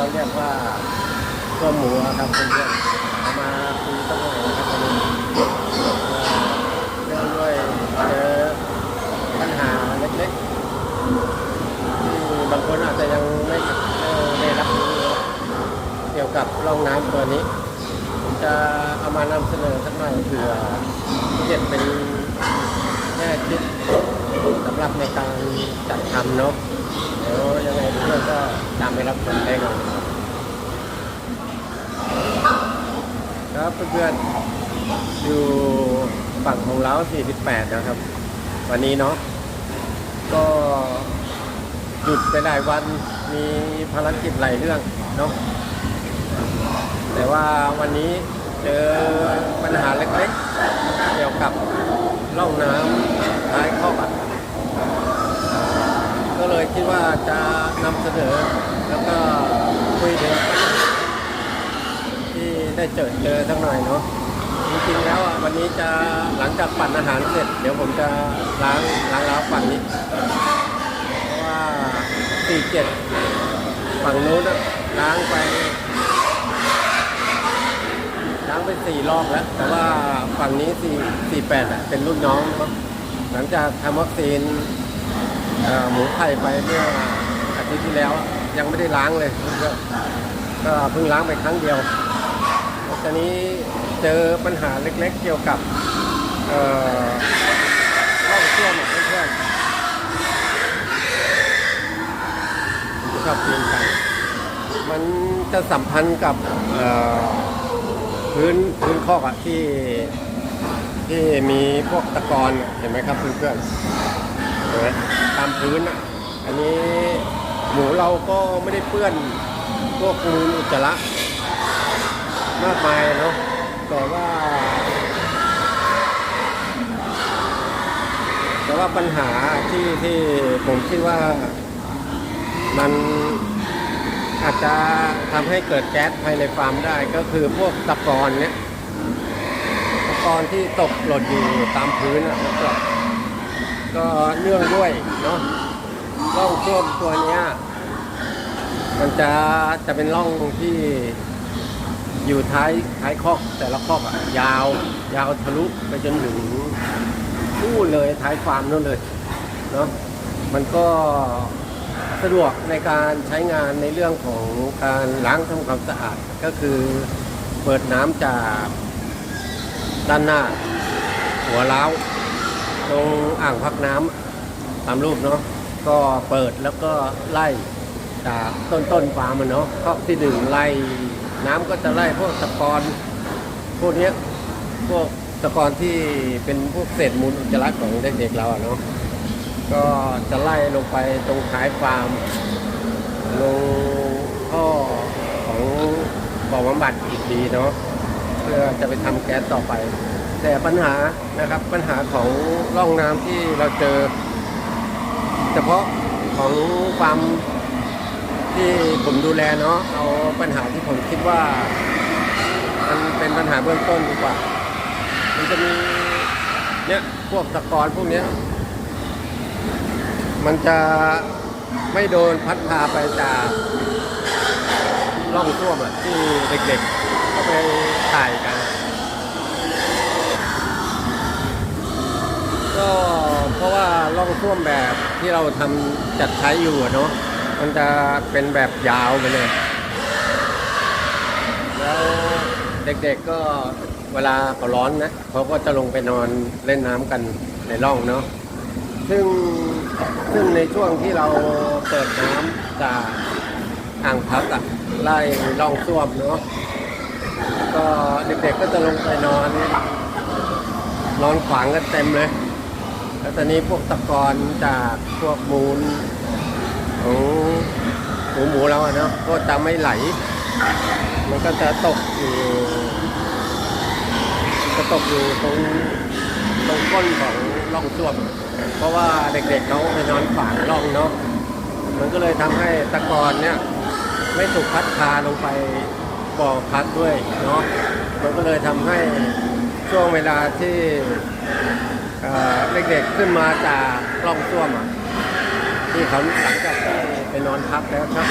เราเรียกว่าตัวหมูอะครับเพื่อนๆเอามาคุยสักหน่อยนะครับเนื่องด้วยเจอปัญหาเล็กๆที่บางคนอาจจะยังไม่ไม่ได้รับรู้เกี่ยวกับร่องน้ำตัวนี้ผมจะเอามานำเสนอสักหน่อยเผื่อเก็บเป็นแง่คิดสำหรับในการจัดทำเนาะ เดี๋ยวยังไงเพื่อนก็ตามไปรับชมได้เลยครับเพื่อนๆอยู่ฝั่งของเรา48 นะครับ วันนี้เนาะก็หยุดไปหลายวันมีภารกิจหลายเรื่องเนาะแต่ว่าวันนี้เจอปัญหาเล็กๆ เกี่ยวกับร่องน้ำท้ายคอกอะก็เลย คิดว่าจะนำเสนอ แล้วก็คุยถึงที่ได้เจอเจอสักหน่อยเนาะจริงๆแล้วอะวันนี้จะหลังจากปั่นอาหารเสร็จ เดี๋ยวผมจะล้างล้างล้างฝั่งนี้เพราะว่า47ฝั่งนู้นล้างไปล้างไปสี่รอบแล้ว แต่ว่าฝั่งนี้สี่สี่แปดอะเป็นรุ่นน้อง หลังจากทำวัคซีน หมูไข่ไปเมื่ออาทิตย์ที่แล้วยังไม่ได้ล้างเลยก็เพิ่งล้างไปครั้งเดียววตอนนี้เจอปัญหาเล็กๆเกี่ยวกับร่องส้วมอะเพื่อนๆผมชอบเปีนกันมันจะสัมพันธ์กับพื้นพื้นคอกอะที่ที่มีพวกตะกอนเห็นไหมครับเพื่อนๆ เห็นไหมตามพื้นอะอันนี้หมูเราก็ไม่ได้เปื้อนพวกมูลอุจจาระมากมายเนาะแต่ว่า แต่ว่าปัญหาที่ที่ผมคิดว่ามันอาจจะทำให้เกิดแก๊สภายในฟาร์มได้ก็คือพวกตะกอนเนี้ยตะกอนที่ตกหล่นอยู่ตามพื้นอะแล้วก็ ก็เนื่องด้วยเนาะร่องท่วมตัวเนี้ยมันจะจะเป็นร่องที่อยู่ท้ายท้ายคอกแต่ละคอกอะยาว ยาวทะลุไปจนถึงนู่นเลยท้ายฟาร์มนู่นเลยเนาะมันก็สะดวกในการใช้งานในเรื่องของการล้างทำความสะอาดก็คือเปิดน้ำจากด้านหน้า หัวเล้าว ตรงอ่างพักน้ำตามรูปเนาะก็เปิดแล้วก็ไล่จากต้นต้นฟาร์มมันเนาะข้อที่หนึ่งไล่น้ำก็จะไล่พวกตะกอนพวกเนี้ยพวกตะกอนที่เป็นพวกเศษมูลอุจจาระของเด็กๆเราอะเนาะก็จะไล่ลงไปตรงท้ายฟาร์มลงท่อของบ่อบำบัดอีกทีเนาะเพื่อจะไปทำแก๊สต่อไป แต่ปัญหานะครับปัญหาของร่องน้ำที่เราเจอ เฉพาะของฟามที่ผมดูแลเนาะเอาปัญหาที่ผมคิดว่า มันเป็นปัญหาเบื้องต้นดีกว่า มันจะมีเนี่ยพวกตะกอนพวกเนี้ย มันจะไม่โดนพัดพาไปจากร่องท่วมอะที่เด็กๆ ก็ไปถ่ายกัน ก็ เพราะว่องท่วมแบบที่เราทำจัดใช้อยู่เนาะมันจะเป็นแบบยาวไปเลย แล้วเด็กๆก็เวลาเขาร้อนนะเขาก็จะลงไปนอนเล่นน้ำกันในร่องเนาะซึ่งซึ่งในช่วงที่เราเปิดน้ำจากอ่างพักอะไล่ล่องส้วมเนาะก็เด็กๆก็จะลงไปนอนนอนขวางกันเต็มเลย แล้วตอนนี้พวกตะกอนจากพวกมูลของหมูหมูเราอะเนาะก็จะไม่ไหล มันก็จะตกอยู่จะตกอยู่ตรงตรงก้นของร่องส้วมเพราะว่าเด็กๆเขาไปนอนขวางร่องเนาะมันก็เลยทำให้ตะกอนเนี่ยไม่ถูกพัดพาลงไปบ่อพักด้วยเนาะมันก็เลยทำให้ช่วงเวลาที่ เด็กๆขึ้นมาจากร่องส้วมอะที่เขาหลังจากที่ไปนอนพักแล้วครับ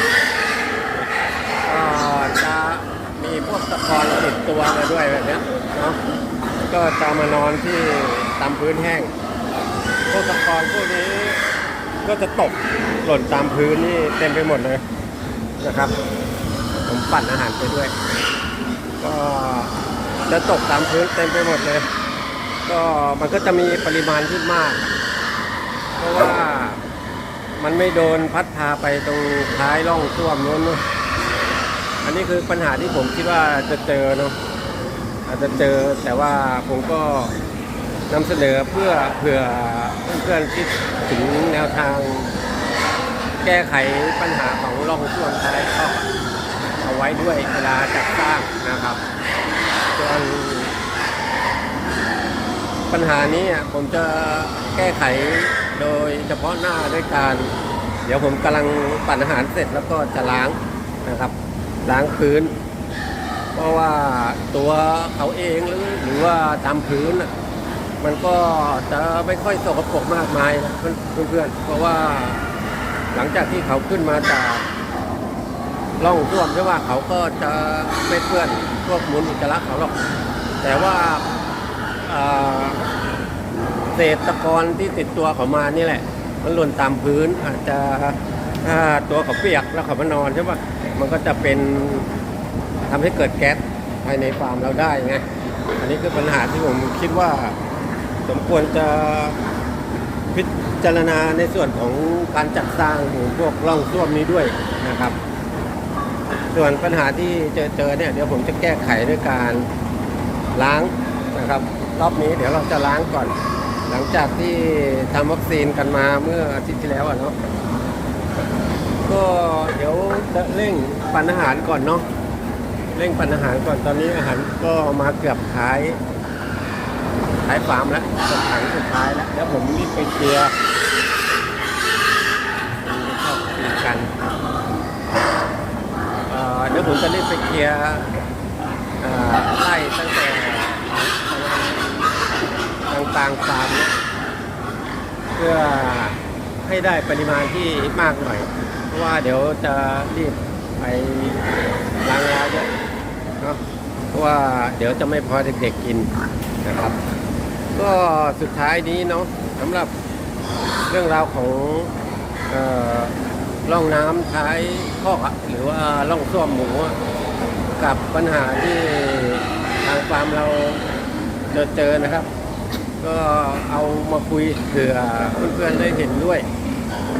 ก็จะมีพวกตะกอนติดตัวมาด้วยแบบนี้เนาะก็จะมานอนที่ตามพื้นแห้ง พวกตะกอนพวกนี้ก็จะตกหล่นตามพื้นนี่เต็มไปหมดเลยนะครับ ผมปั่นอาหารไปด้วย ก็จะตกตามพื้นเต็มไปหมดเลย ก็มันก็จะมีปริมาณที่มาก เพราะว่ามันไม่โดนพัดพาไปตรงท้ายร่องท่วมนู้นเนอะอันนี้คือปัญหาที่ผมคิดว่าจะเจอเนาะอาจจะเจอแต่ว่าผมก็นำเสนอเพื่อเผื่อเพื่อนๆคิดถึงแนวทาง แก้ไขปัญหาของร่องท่วมท้ายก็เอาไว้ด้วยเวลาจัดสร้างนะครับส่วน ปัญหานี้อะผมจะแก้ไขโดยเฉพาะหน้าด้วยการ เดี๋ยวผมกำลังปั่นอาหารเสร็จแล้วก็จะล้างนะครับ ล้างพื้น เพราะว่าตัวเขาเองหรือหรือว่าตามพื้น มันก็จะไม่ค่อยสกปรกมากมายนะเพื่อนๆเพราะว่าหลังจากที่เขาขึ้นมาจากร่องท่วมใช่ว่าเขาก็จะไม่เปื้อนพวกมูลอุจจาระเขาหรอกแต่ว่า เศษตะกอนที่ติดตัวเขามานี่แหละ มันหล่นตามพื้นอาจจะถ้าตัวเขาเปียกแล้วเขามานอนใช่ปะมันก็จะเป็นทำให้เกิดแก๊สภายในฟาร์มเราได้ไงอันนี้คือปัญหาที่ผมคิดว่า สมควรจะพิจารณาในส่วนของการจัดสร้างพวกร่องส้วมนี้ด้วยนะครับ ส่วนปัญหาที่เจอเจอเนี่ยเดี๋ยวผมจะแก้ไขด้วยการล้างนะครับ รอบนี้เดี๋ยวเราจะล้างก่อน หลังจากที่ทำวัคซีนกันมาเมื่ออาทิตย์ที่แล้วอะเนาะก็เดี๋ยวจะเร่งปันอาหารก่อนเนาะเร่งปันอาหารก่อนตอนนี้อาหารก็มาเกือบท้ายท้ายฟาร์มแล้วเกือบถังสุดท้ายแล้วเดี๋ยวผมรีบไปเคลียร์ชอบคุยกันเออเดี๋ยวผมจะรีบไปเคลียร์ไล่ตั้งแต่ ต่างฟาร์มเพื่อให้ได้ปริมาณที่มากหน่อย เพราะว่าเดี๋ยวจะรีบไปล้างยาเยอะเนาะเพราะว่าเดี๋ยวจะไม่พอเด็กๆกินนะครับ ก็สุดท้ายนี้เนาะสำหรับเรื่องราวของอ่อร่องน้ำท้ายคอกหรือว่าร่องส้วมหมูกับปัญหาที่ทางฟาร์มเราเจอเจอนะครับ ก็เอามาคุยเผื่อเพื่อนๆได้เห็นด้วย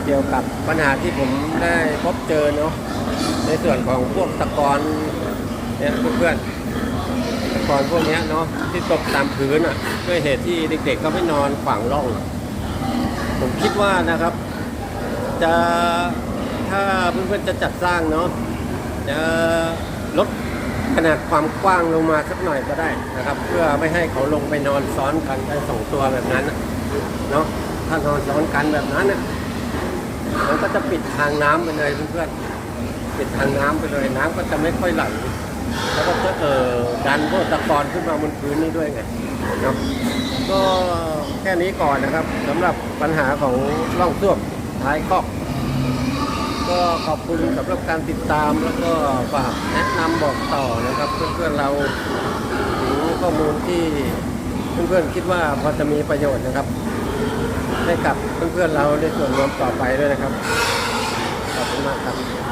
เกี่ยวกับปัญหาที่ผมได้พบเจอเนาะในส่วนของพวกตะกอนเนี่ยเพื่อนๆตะกอนพวกนี้เนาะที่ตกตามพื้นอะด้วยเหตุที่เด็กๆเขาไม่นอนขวางร่อง ผมคิดว่านะครับ จะถ้าเพื่อนๆจะจัดสร้างเนาะจะลด ขนาดความกว้างลงมาสักหน่อยก็ได้นะครับ เพื่อไม่ให้เขาลงไปนอนซ้อนกันได้สองตัวแบบนั้นเนาะถ้านอนซ้อนกันแบบนั้นน่ะมันก็จะปิดทางน้ำไปเลยเพื่อนๆปิดทางน้ำไปเลยน้ำก็จะไม่ค่อยไหลแล้วก็จะเออดันพวกตะกอนขึ้นมาบนพื้นนี่ด้วยไงเนาะก็แค่นี้ก่อนนะครับสำหรับปัญหาของร่องส้วมท้ายคอก ก็ขอบคุณสำหรับการติดตามแล้วก็ฝากแนะนำบอกต่อนะครับเพื่อนๆเราถึงข้อมูลที่เพื่อนๆคิดว่าพอจะมีประโยชน์นะครับ ให้กับเพื่อนๆเราในส่วนรวมต่อไปด้วยนะครับขอบคุณมากครับ